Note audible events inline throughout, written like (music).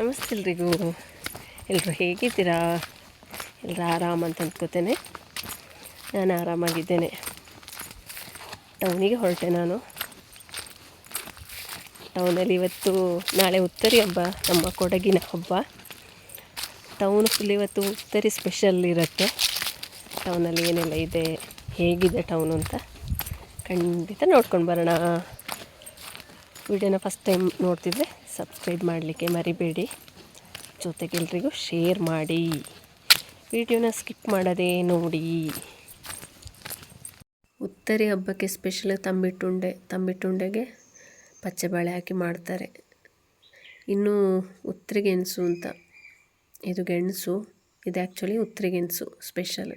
ನಮಸ್ತೆ ಎಲ್ರಿಗೂ. ಎಲ್ಲರೂ ಹೇಗಿದ್ದೀರಾ? ಎಲ್ಲರೂ ಆರಾಮ ಅಂತ ಅಂದ್ಕೋತೇನೆ ನಾನು ಆರಾಮಾಗಿದ್ದೇನೆ. ಟೌನಿಗೆ ಹೊರಟೆ ನಾನು. ಟೌನಲ್ಲಿ ಇವತ್ತು ನಾಳೆ ಉತ್ತರಿ ಹಬ್ಬ, ನಮ್ಮ ಕೊಡಗಿನ ಹಬ್ಬ. ಟೌನ್ ಫುಲ್ ಇವತ್ತು ಉತ್ತರಿ ಸ್ಪೆಷಲ್ ಇರುತ್ತೆ. ಟೌನಲ್ಲಿ ಏನೆಲ್ಲ ಇದೆ, ಹೇಗಿದೆ ಟೌನು ಅಂತ ಖಂಡಿತ ನೋಡ್ಕೊಂಡು ಬರೋಣ. ವಿಡಿಯೋನ ಫಸ್ಟ್ ಟೈಮ್ ನೋಡ್ತಿದ್ರೆ ಸಬ್ಸ್ಕ್ರೈಬ್ ಮಾಡಲಿಕ್ಕೆ ಮರಿಬೇಡಿ. ಜೊತೆಗೆ ಎಲ್ರಿಗೂ ಶೇರ್ ಮಾಡಿ. ವಿಡಿಯೋನ ಸ್ಕಿಪ್ ಮಾಡದೆ ನೋಡಿ. ಉತ್ತರಿ ಹಬ್ಬಕ್ಕೆ ಸ್ಪೆಷಲ್ ತಂಬಿಟ್ಟುಂಡೆ, ತಂಬಿಟ್ಟುಂಡೆಗೆ ಪಚ್ಚೆಬಾಳೆ ಹಾಕಿ ಮಾಡ್ತಾರೆ. ಇನ್ನು ಉತ್ತರಿ ಗೆಣಸು ಅಂತ. ಇದು ಗೆಣಸು. ಇದು ಆ್ಯಕ್ಚುಲಿ ಉತ್ತರಿ ಗೆಣಸು ಸ್ಪೆಷಲ್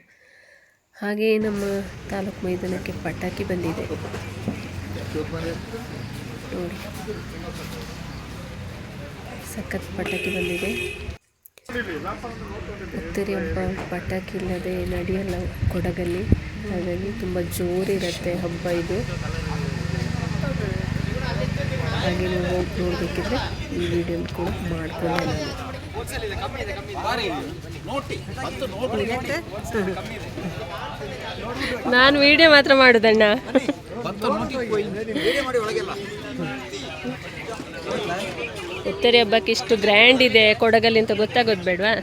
ಹಾಗೆಯೇ ನಮ್ಮ ತಾಲೂಕು ಮೈದಾನಕ್ಕೆ ಪಟಾಕಿ ಬಂದಿದೆ. ನೋಡಿ. ಸಖತ್ ಪಟಾಕಿ ಬಂದಿದೆ. ಉತ್ತರಿ ಹಬ್ಬ ಪಟಾಕಿ ಇಲ್ಲದೆ ನಡೆಯಲ್ಲ ಕೊಡಗಲ್ಲಿ. ಹಾಗಾಗಿ ತುಂಬ ಜೋರಿರುತ್ತೆ ಹಬ್ಬ ಇದು. ಹಾಗೆ ನೀವು ಹೋಗಿ ನೋಡಬೇಕಿದ್ರೆ ಈ ವಿಡಿಯೋ ಕೂಡ ಮಾಡ್ಕೊಂಡೆ ನಾನು. ನಾನು ವಿಡಿಯೋ ಮಾತ್ರ ಮಾಡೋದಣ್ಣ. ಉತ್ತರಿ ಹಬ್ಬಕ್ಕೆ ಇಷ್ಟು ಗ್ರ್ಯಾಂಡ್ ಇದೆ ಕೊಡಗಲ್ಲಿ ಅಂತ ಗೊತ್ತಾಗೋದು ಬೇಡವಾ?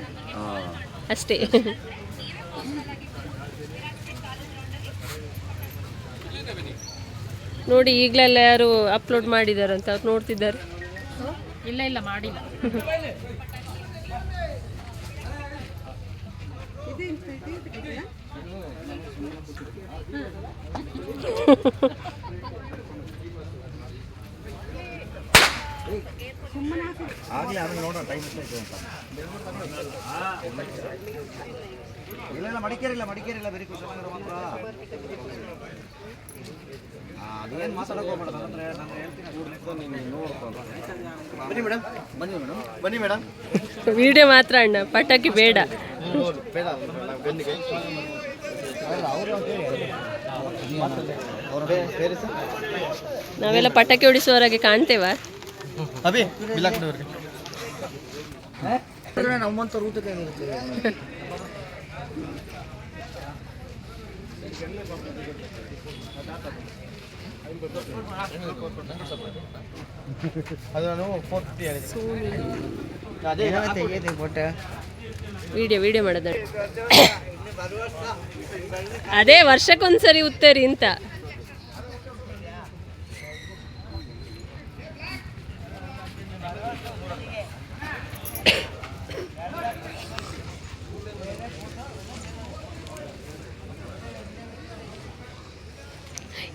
ಅಷ್ಟೇ. ನೋಡಿ ಈಗಲೆಲ್ಲ ಯಾರು ಅಪ್ಲೋಡ್ ಮಾಡಿದಾರಂತ ಅವ್ರು ನೋಡ್ತಿದ್ದಾರೆ. ಇಲ್ಲ ಇಲ್ಲ ಮಾಡಿಲ್ಲ. (laughs) ಆಗಲಿ ಅದನ್ನ ನೋಡೋಣ ಟೈಮ್ ಎಷ್ಟಾಯ್ತು ಅಂತ. ಇಲ್ಲ ಇಲ್ಲ ಮಡಿಕೇರಿ ಇಲ್ಲ ಮಡಿಕೇರಿ ಇಲ್ಲ ಬರೀ ಕುಶಲನಗರ ಮಾತ್ರ. ಅದೇನು ಮಾತಾಡೋಕೆ ಹೋಗ್ಬೇಡ ಅಂದರೆ ನಾನು ಹೇಳ್ತೀನಿ ಕೂಡಲೇ ನೀನು ನೋಡ್ಕೊಂಡು ಬನ್ನಿ ಮೇಡಮ್ ಬನ್ನಿ ಮೇಡಮ್ ಬನ್ನಿ ಮೇಡಮ್ ವಿಡಿಯೋ ಮಾತ್ರ ಅಣ್ಣ ಪಟಾಕಿ ಬೇಡ. ನಾವೆಲ್ಲ ಪಟಾಕಿ ಹೊಡಿಸುವವರಾಗಿ ಕಾಣ್ತೇವಾ? ಅಭಿ ಬಿಲಾಕ್ನವ್ರಿಗೆ ನಮ್ಮಂತ ಏನಿರುತ್ತೆ ಅದು ನಾನು ಫೋರ್ ಫಿಫ್ಟಿ ಅದೇ ತೆಗೆದು ಫೋಟ. ವಿಡಿಯೋ ವಿಡಿಯೋ ಮಾಡೋದ ಅದೇ ವರ್ಷಕ್ಕೊಂದ್ಸರಿ ಉತ್ತೇರಿ ಅಂತ.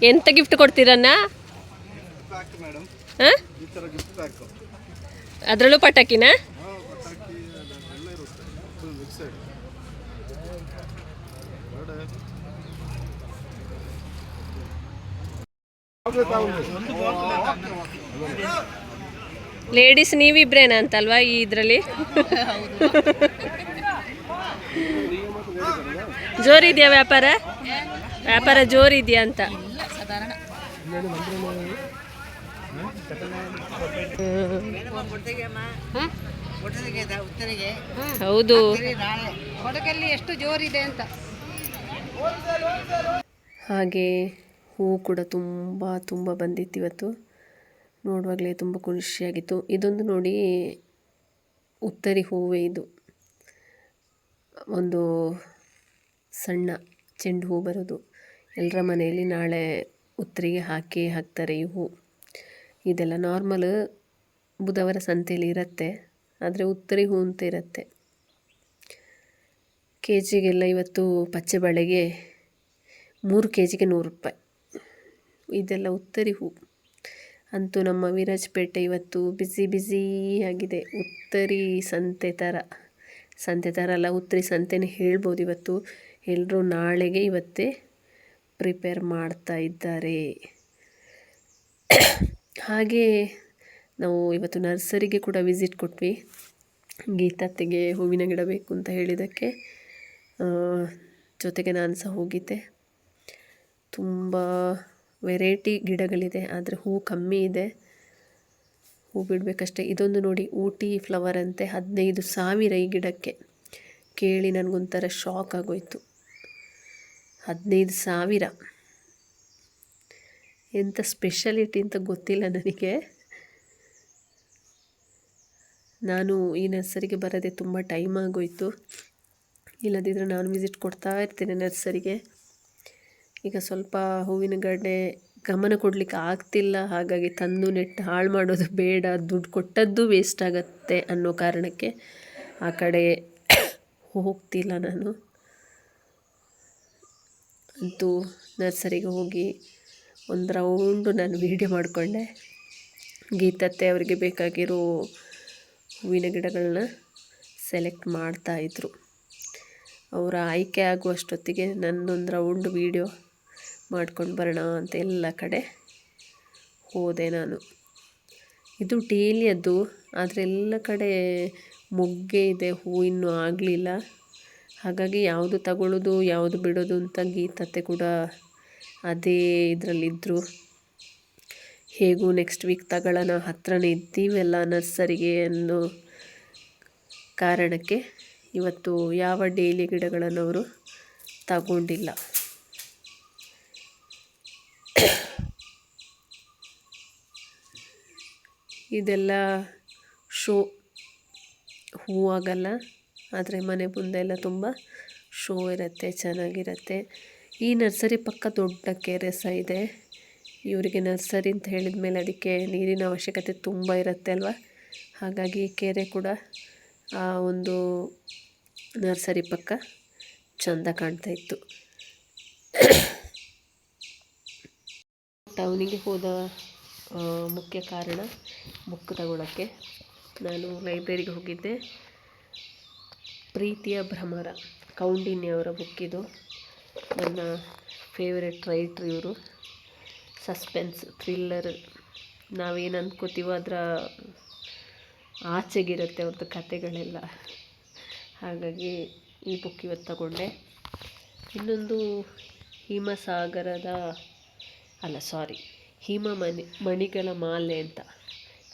ಎಂತ ಗಿಫ್ಟ್ ಕೊಡ್ತೀರಣ್ಣ ಅದರಲ್ಲೂ ಪಟಾಕಿನ? ಲೇಡೀಸ್ ನೀವಿಬ್ರೇನ ಅಂತಲ್ವಾ ಈ ಇದರಲ್ಲಿ? ಜೋರಿದೆಯಾ ವ್ಯಾಪಾರ? ವ್ಯಾಪಾರ ಜೋರಿದೆಯಾ ಅಂತ? ಸಾಧಾರಣ ಹೌದು. ಕೊಡಗಲ್ಲಿ ಎಷ್ಟು ಜೋರಿದೆ ಅಂತ. ಹಾಗೆ ಹೂವು ಕೂಡ ತುಂಬ ತುಂಬ ಬಂದಿತ್ತು ಇವತ್ತು. ನೋಡುವಾಗಲೇ ತುಂಬ ಖುಷಿಯಾಗಿತ್ತು. ಇದೊಂದು ನೋಡಿ ಉತ್ತರಿ ಹೂವೇ ಇದು. ಒಂದು ಸಣ್ಣ ಚೆಂಡು ಹೂ ಬರೋದು. ಎಲ್ಲರ ಮನೆಯಲ್ಲಿ ನಾಳೆ ಉತ್ತರಿಗೆ ಹಾಕಿ ಹಾಕ್ತಾರೆ ಇವು. ಇದೆಲ್ಲ ನಾರ್ಮಲ್ ಬುಧವಾರ ಸಂತೆಯಲ್ಲಿ ಇರುತ್ತೆ, ಆದರೆ ಉತ್ತರಿ ಹೂ ಅಂತ ಇರುತ್ತೆ. ಕೆ ಜಿಗೆಲ್ಲ ಇವತ್ತು ಪಚ್ಚೆ ಬಳೆಗೆ ಮೂರು ಕೆ ಜಿಗೆ ನೂರು ರೂಪಾಯಿ. ಇದೆಲ್ಲ ಉತ್ತರಿ ಹೂ. ಅಂತೂ ನಮ್ಮ ವಿರಾಜಪೇಟೆ ಇವತ್ತು ಬಿಸಿ ಬಿಸಿ ಆಗಿದೆ. ಉತ್ತರಿ ಸಂತೆ ಥರ ಸಂತೆ ಥರ ಅಲ್ಲ, ಉತ್ತರಿ ಸಂತೆನೇ ಹೇಳ್ಬೋದು ಇವತ್ತು. ಎಲ್ಲರೂ ನಾಳೆಗೆ ಇವತ್ತೇ ಪ್ರಿಪೇರ್ ಮಾಡ್ತಾ ಇದ್ದಾರೆ. ಹಾಗೆ ನಾವು ಇವತ್ತು ನರ್ಸರಿಗೆ ಕೂಡ ವಿಸಿಟ್ ಕೊಟ್ವಿ. ಗೀತತ್ತೆಗೆ ಹೂವಿನ ಗಿಡ ಬೇಕು ಅಂತ ಹೇಳಿದ್ದಕ್ಕೆ ಜೊತೆಗೆ ನಾನು ಸಹ ಹೋಗಿದ್ದೆ. ತುಂಬ ವೆರೈಟಿ ಗಿಡಗಳಿದೆ, ಆದರೆ ಹೂ ಕಮ್ಮಿ ಇದೆ. ಹೂ ಬಿಡಬೇಕಷ್ಟೇ. ಇದೊಂದು ನೋಡಿ ಊಟಿ ಫ್ಲವರ್ ಅಂತೆ, ಹದಿನೈದು ಸಾವಿರ ಈ ಗಿಡಕ್ಕೆ. ಕೇಳಿ ನನಗೊಂಥರ ಶಾಕ್ ಆಗೋಯ್ತು. ಹದಿನೈದು ಸಾವಿರ. ಎಂಥ ಸ್ಪೆಷಾಲಿಟಿ ಅಂತ ಗೊತ್ತಿಲ್ಲ ನನಗೆ. ನಾನು ಈ ನರ್ಸರಿಗೆ ಬರೋದೇ ತುಂಬ ಟೈಮ್ ಆಗೋಯ್ತು. ಇಲ್ಲದಿದ್ದರೆ ನಾನು ವಿಸಿಟ್ ಕೊಡ್ತಾ ಇರ್ತೇನೆ ನರ್ಸರಿಗೆ ಈಗ ಸ್ವಲ್ಪ ಹೂವಿನ ಗಡ್ಡೆ ಗಮನ ಕೊಡಲಿಕ್ಕೆ ಆಗ್ತಿಲ್ಲ, ಹಾಗಾಗಿ ತಂದು ನೆಟ್ಟು ಹಾಳು ಮಾಡೋದು ಬೇಡ, ದುಡ್ಡು ಕೊಟ್ಟದ್ದು ವೇಸ್ಟ್ ಆಗತ್ತೆ ಅನ್ನೋ ಕಾರಣಕ್ಕೆ ಆ ಕಡೆ ಹೋಗ್ತಿಲ್ಲ ನಾನು. ಅಂತೂ ನರ್ಸರಿಗೆ ಹೋಗಿ ಒಂದು ರೌಂಡು ನಾನು ವೀಡಿಯೋ ಮಾಡಿಕೊಂಡೆ. ಗೀತತ್ತೆ ಅವರಿಗೆ ಬೇಕಾಗಿರೋ ಹೂವಿನ ಗಿಡಗಳನ್ನ ಸೆಲೆಕ್ಟ್ ಮಾಡ್ತಾಯಿದ್ರು ಅವರ ಆಯ್ಕೆ ಆಗುವಷ್ಟೊತ್ತಿಗೆ ನನ್ನೊಂದು ರೌಂಡ್ ವೀಡಿಯೋ ಮಾಡ್ಕೊಂಡು ಬರೋಣ ಅಂತ ಎಲ್ಲ ಕಡೆ ಹೋದೆ ನಾನು. ಇದು ಡೇಲಿಯದ್ದು ಆದರೆ ಎಲ್ಲ ಕಡೆ ಮೊಗ್ಗೆ ಇದೆ, ಹೂ ಇನ್ನೂ ಆಗಲಿಲ್ಲ. ಹಾಗಾಗಿ ಯಾವುದು ತಗೊಳ್ಳೋದು ಯಾವುದು ಬಿಡೋದು ಅಂತ ಗೀತತ್ತೆ ಕೂಡ ಅದೇ ಇದರಲ್ಲಿದ್ದರು ಹೇಗೂ ನೆಕ್ಸ್ಟ್ ವೀಕ್ ತಗೊಳ್ಳೋಣ ಹತ್ರನೇ ಇದ್ದೀವಲ್ಲ ನರ್ಸರಿಗೆ ಅನ್ನೋ ಕಾರಣಕ್ಕೆ ಇವತ್ತು ಯಾವ ಡೈಲಿ ಗಿಡಗಳನ್ನು ಅವರು ತಗೊಂಡಿಲ್ಲ. ಇದೆಲ್ಲ ಶೋ ಹೂವಾಗಲ್ಲ. ಆದರೆ ಮನೆ ಮುಂದೆ ಎಲ್ಲ ತುಂಬ ಶೋ ಇರುತ್ತೆ, ಚೆನ್ನಾಗಿರತ್ತೆ. ಈ ನರ್ಸರಿ ಪಕ್ಕ ದೊಡ್ಡ ಕೆರೆ ಸಹ ಇದೆ. ಇವರಿಗೆ ನರ್ಸರಿ ಅಂತ ಹೇಳಿದ ಮೇಲೆ ಅದಕ್ಕೆ ನೀರಿನ ಅವಶ್ಯಕತೆ ತುಂಬ ಇರುತ್ತೆ ಅಲ್ವಾ? ಹಾಗಾಗಿ ಕೆರೆ ಕೂಡ, ಆ, ಒಂದು ನರ್ಸರಿ ಪಕ್ಕ ಚೆಂದ ಕಾಣ್ತಾ ಇತ್ತು. ಟೌನಿಗೆ ಹೋದ ಮುಖ್ಯ ಕಾರಣ ಬುಕ್ ತಗೊಳ್ಳೋಕ್ಕೆ ನಾನು ಲೈಬ್ರರಿಗೆ ಹೋಗಿದ್ದೆ. ಪ್ರೀತಿಯ ಭ್ರಮರ. ಕೌಂಡಿನ್ಯವರ ಬುಕ್ ಇದು ನನ್ನ ಫೇವ್ರೆಟ್ ರೈಟ್ರ್ ಇವರು. ಸಸ್ಪೆನ್ಸ್ ಥ್ರಿಲ್ಲರ್ ನಾವೇನು ಅಂದ್ಕೋತೀವೋ ಅದರ ಆಚೆಗಿರುತ್ತೆ ಅವ್ರದ್ದು ಕತೆಗಳೆಲ್ಲ ಹಾಗಾಗಿ ಈ ಬುಕ್ ಇವತ್ತು ತಗೊಂಡೆ. ಇನ್ನೊಂದು ಹಿಮಸಾಗರದ, ಅಲ್ಲ ಸಾರಿ ಹಿಮ ಮಣಿ ಮಣಿಗಳ ಮಾಲೆ ಅಂತ.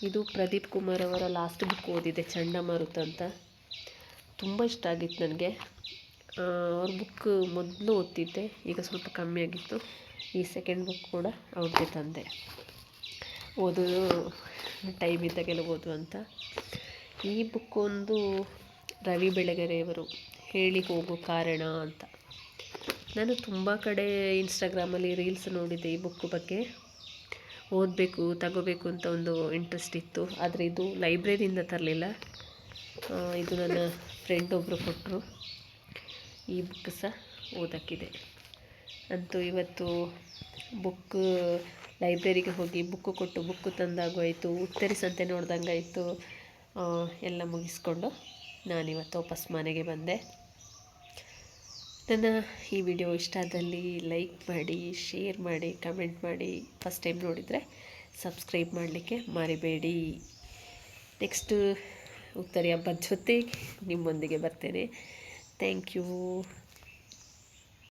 ಇದು ಪ್ರದೀಪ್ ಕುಮಾರ್ ಅವರ ಲಾಸ್ಟ್ ಬುಕ್ ಓದಿದೆ, ಚಂಡಮಾರುತ ಅಂತ. ತುಂಬ ಇಷ್ಟ ಆಗಿತ್ತು ನನಗೆ. ಅವ್ರ ಬುಕ್ ಮೊದಲು ಓದ್ತಿದ್ದೆ, ಈಗ ಸ್ವಲ್ಪ ಕಮ್ಮಿ ಆಗಿತ್ತು. ಈ ಸೆಕೆಂಡ್ ಬುಕ್ ಕೂಡ ಅವ್ರದ್ದೇ ತಂದೆ. ಓದೋದು ಟೈಮ್ ಇದ್ದಾಗೆಲ್ಲ ಓದು ಅಂತ. ಈ ಬುಕ್ ಒಂದು ರವಿ ಬೆಳಗೆರೆಯವರು ಹೇಳಿ ಹೋಗೋ ಕಾರಣ ಅಂತ. ನಾನು ತುಂಬ ಕಡೆ ಇನ್ಸ್ಟಾಗ್ರಾಮಲ್ಲಿ ರೀಲ್ಸ್ ನೋಡಿದ್ದೆ ಈ ಬುಕ್ ಬಗ್ಗೆ. ಓದಬೇಕು, ತಗೋಬೇಕು ಅಂತ ಒಂದು ಇಂಟ್ರೆಸ್ಟ್ ಇತ್ತು. ಆದರೆ ಇದು ಲೈಬ್ರರಿಯಿಂದ ತರಲಿಲ್ಲ. ಇದು ನನ್ನ ಫ್ರೆಂಡ್ ಒಬ್ಬರು ಕೊಟ್ಟರು ಈ ಬುಕ್ ಸಹ ಓದೋಕ್ಕಿದೆ. ಅಂತೂ ಇವತ್ತು ಬುಕ್ ಲೈಬ್ರರಿಗೆ ಹೋಗಿ ಬುಕ್ಕು ಕೊಟ್ಟು ಬುಕ್ಕು ತಂದಾಗಾಯಿತು ಉತ್ತರಿಸಂತೆ ನೋಡ್ದಂಗಾಯಿತು ಆಯಿತು. ಎಲ್ಲ ಮುಗಿಸ್ಕೊಂಡು ನಾನಿವತ್ತು ವಾಪಸ್ ಮನೆಗೆ ಬಂದೆ. ನನ್ನ ಈ ವಿಡಿಯೋ ಇಷ್ಟ ಆದಲ್ಲಿ ಲೈಕ್ ಮಾಡಿ ಶೇರ್ ಮಾಡಿ ಕಮೆಂಟ್ ಮಾಡಿ ಫಸ್ಟ್ ಟೈಮ್ ನೋಡಿದರೆ ಸಬ್ಸ್ಕ್ರೈಬ್ ಮಾಡಲಿಕ್ಕೆ ಮರಿಬೇಡಿ. ನೆಕ್ಸ್ಟು ಉತ್ತರಿ ಹಬ್ಬದ ಜೊತೆ ನಿಮ್ಮೊಂದಿಗೆ ಬರ್ತೇನೆ. Thank you